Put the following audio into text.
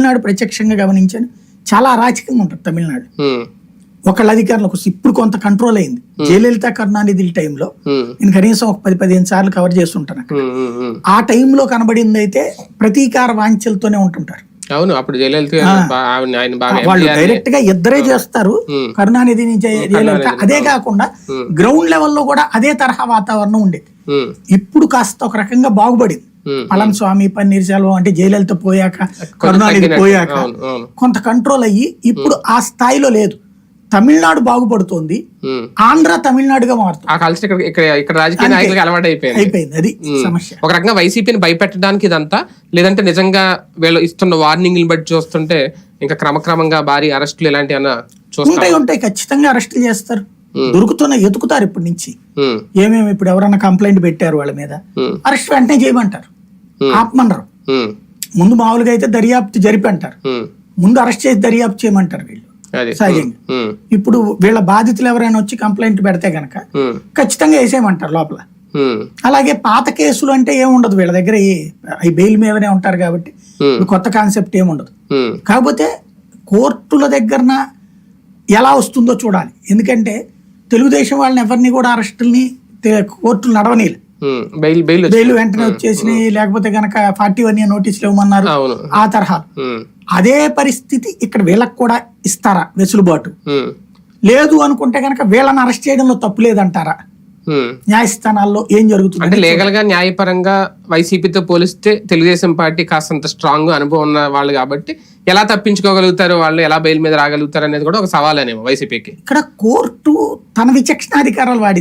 తమిళనాడు ప్రత్యక్షంగా గమనించాను. చాలా అరాచకంగా ఉంటుంది తమిళనాడు. ఒకళ్ళ అధికారులకు ఇప్పుడు కొంత కంట్రోల్ అయింది. జయలలిత కరుణానిధి టైంలో నేను కనీసం ఒక పది పదిహేను సార్లు కవర్ చేస్తుంటాను అక్కడ. ఆ టైంలో కనబడింది అయితే ప్రతీకార వాంఛలతోనే ఉంటుంటారు. అవును అప్పుడు జయలలిత వాళ్ళు డైరెక్ట్గా ఇద్దరే చేస్తారు. కరుణానిధి నుంచి జయలలిత అదే కాకుండా. గ్రౌండ్ లెవెల్లో కూడా అదే తరహా వాతావరణం ఉండేది. ఇప్పుడు కాస్త ఒక రకంగా బాగుపడింది. పళం స్వామి పన్నీర్ సెల్వం అంటే జయలలిత పోయాక కరుణానిధి. పోయాక కొంత కంట్రోల్ అయ్యి ఇప్పుడు ఆ స్థాయిలో లేదు. తమిళనాడు బాగుపడుతోంది. ఆంధ్ర తమిళనాడుగా మారుతుంది. ఆ కల్చర్ ఇక్కడ ఇక్కడ రాజకీయ నాయకులకి అలవాటు అయిపోయింది. అయిపోయింది అది సమస్య. ఒక రకంగా వైసీపీని భయపెట్టడానికి ఇదంతా లేదంటే నిజంగా వీళ్ళు ఇస్తున్న వార్నింగ్లు బట్టి చూస్తుంటే ఇంకా క్రమక్రమంగా భారీ అరెస్టులు ఇలాంటి అన్న ఉంటాయి ఉంటాయి. ఖచ్చితంగా అరెస్టులు చేస్తారు. దొరుకుతున్న ఎతుకుతారు ఇప్పటి నుంచి. ఏమేమి ఇప్పుడు ఎవరన్నా కంప్లైంట్ పెట్టారు వాళ్ళ మీద? అరెస్ట్ వెంటనే చేయమంటారు. ఆపమనరు ముందు మామూలుగా అయితే దర్యాప్తు జరిపి అంటారు. ముందు అరెస్ట్ చేసి దర్యాప్తు చేయమంటారు వీళ్ళు. ఉమ్, ఇప్పుడు వీళ్ళ బాధితులు ఎవరైనా వచ్చి కంప్లైంట్ పెడితే గనక ఖచ్చితంగా వేసేయమంటారు లోపల. అలాగే పాత కేసులు అంటే ఏముండదు వీళ్ళ దగ్గర ఈ బెయిల్ మీదనే ఉంటారు కాబట్టి కొత్త కాన్సెప్ట్ ఏముండదు కాకపోతే కోర్టుల దగ్గరన ఎలా వస్తుందో చూడాలి. ఎందుకంటే తెలుగుదేశం వాళ్ళని ఎవరిని కూడా అరెస్టుల్ని కోర్టులు నడవనీలు ఉమ్. బెయిల్ వెంటనే వచ్చేసినాయి లేకపోతే గనక ఫార్టీ వన్ నోటీసులు ఇవ్వమన్నారు. ఆ తరహా. అదే పరిస్థితి ఇక్కడ వీళ్ళకి కూడా ఇస్తారా వెసులుబాటు? లేదు అనుకుంటే గనక వీళ్ళని అరెస్ట్ చేయడంలో తప్పు లేదంటారా. న్యాయస్థానాల్లో ఏం జరుగుతుంది? అంటే లీగల్గా న్యాయపరంగా వైసీపీతో పోలిస్తే తెలుగుదేశం పార్టీ కాస్తంత స్ట్రాంగ్ అనుభవం ఉన్న వాళ్ళు కాబట్టి ఎలా తప్పించుకోగలుగుతారు వాళ్ళు ఎలా బెయిల్ మీద రాగలుగుతారు అనేది కూడా ఒక సవాలేనేమో వైసీపీకి. ఇక్కడ కోర్టు తన విచక్షణాధికారాలు వాడింది.